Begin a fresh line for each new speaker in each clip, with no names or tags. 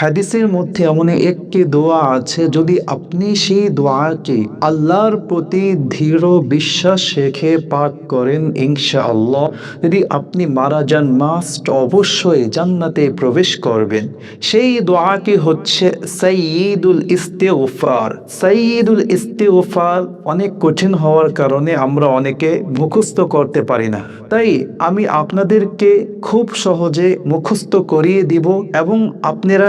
হাদিসের মধ্যে এমন একটি দোয়া আছে, যদি আপনি সেই দোয়াকে আল্লাহর প্রতি দৃঢ় বিশ্বাস রেখে পাঠ করেন ইনশা আল্লাহ যদি আপনি মারা যান মাস্ট অবশ্যই জান্নাতে প্রবেশ করবেন। সেই দোয়াটি হচ্ছে সাইয়দুল ইস্তেগফার। সাইয়দুল ইস্তেগফার অনেক কঠিন হওয়ার কারণে আমরা অনেকে মুখস্থ করতে পারি না। তাই আমি আপনাদেরকে খুব সহজে মুখস্থ করিয়ে দিব এবং আপনারা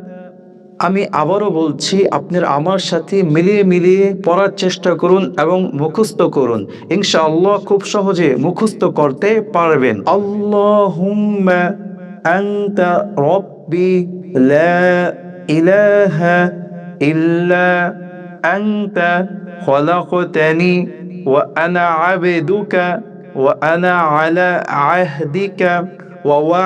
আমি আবারও বলছি, আপনার আমার সাথে মিলিয়ে মিলিয়ে পড়ার চেষ্টা করুন এবং মুখস্থ করুন। ইনশাআল্লাহ খুব সহজে মুখস্থ করতে পারবেন। আল্লাহুম্মা আনতা ওয়া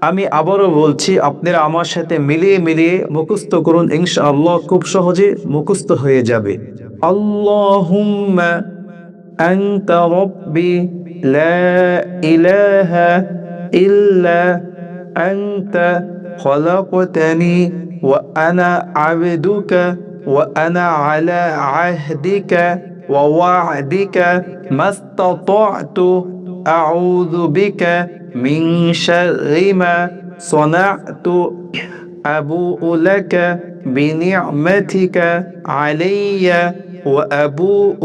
আমি আবারও বলছি, আপনারা আমার সাথে মিলিয়ে মিলিয়ে মুখস্থ করুন ইংশা আল্লাহ খুব সহজে মুখস্থ হয়ে যাবে। আল্লাহুম্মা আনতা ওয়া আউযু বিকা من شر ما صنعت أبوء لك بنعمتك علي وأبوء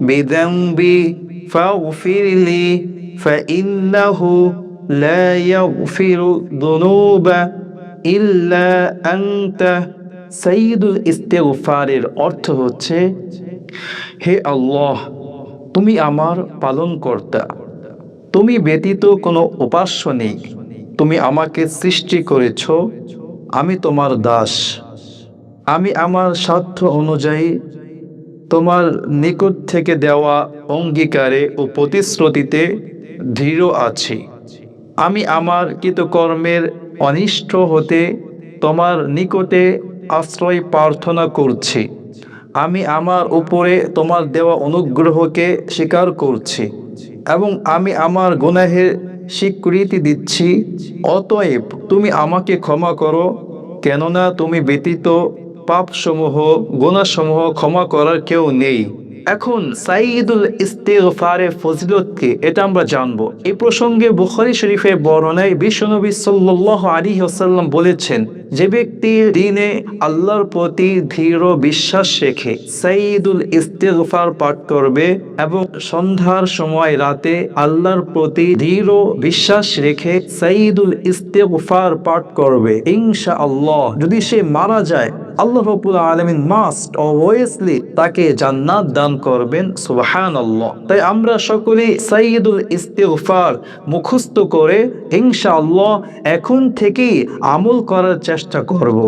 بذنبي فاغفر لي فإنه لا يغفر الذنوب إلا أنت সাইদুল ইস্তেগফারের অর্থ হচ্ছে হে আল্লাহ তুমি আমার পালনকর্তা তুমি ব্যতীত কোনো উপাস্য নেই। তুমি আমাকে সৃষ্টি করেছ। আমি তোমার দাস। আমি আমার স্বার্থ অনুযায়ী তোমার নিকট থেকে দেওয়া অঙ্গীকারে ও প্রতিশ্রুতিতে দৃঢ় আছি। আমি আমার কৃতকর্মের অনিষ্ট হতে তোমার নিকটে আশ্রয় প্রার্থনা করছি। আমি আমার উপরে তোমার দেওয়া অনুগ্রহকে স্বীকার করছি। এবং আমি আমার গুনাহের স্বীকৃতি দিচ্ছি। অতএব তুমি আমাকে ক্ষমা করো, কেননা তুমি ব্যতীত পাপসমূহ গুণাসমূহ ক্ষমা করার কেউ নেই। এখন সাইদুল ইস্তেগফারের ফজিলতকে এটা আমরা প্রসঙ্গে বুখারী বর্ণনায় বিশ্বনবী আলাইহি ওয়াসাল্লাম বলেছেন, যে ব্যক্তি দিনে আল্লাহর প্রতি বিশ্বাস রেখে সাইদুল ইস্তেগফার পাঠ করবে এবং সন্ধ্যার সময় রাতে আল্লাহর প্রতি দৃঢ় বিশ্বাস রেখে সাইদুল ইস্তেগফার পাঠ করবে ইনশা আল্লাহ যদি সে মারা যায়, আল্লাহ আলমিন মাস্ট অবভিয়াসলি তাকে জান্নাত দান করবেন সুবাহান আল্লাহ তাই আমরা সকলে সাইদুল ইস্তেগফার মুখস্থ করে ইনশাআল্লাহ এখন থেকেই আমল করার চেষ্টা করব।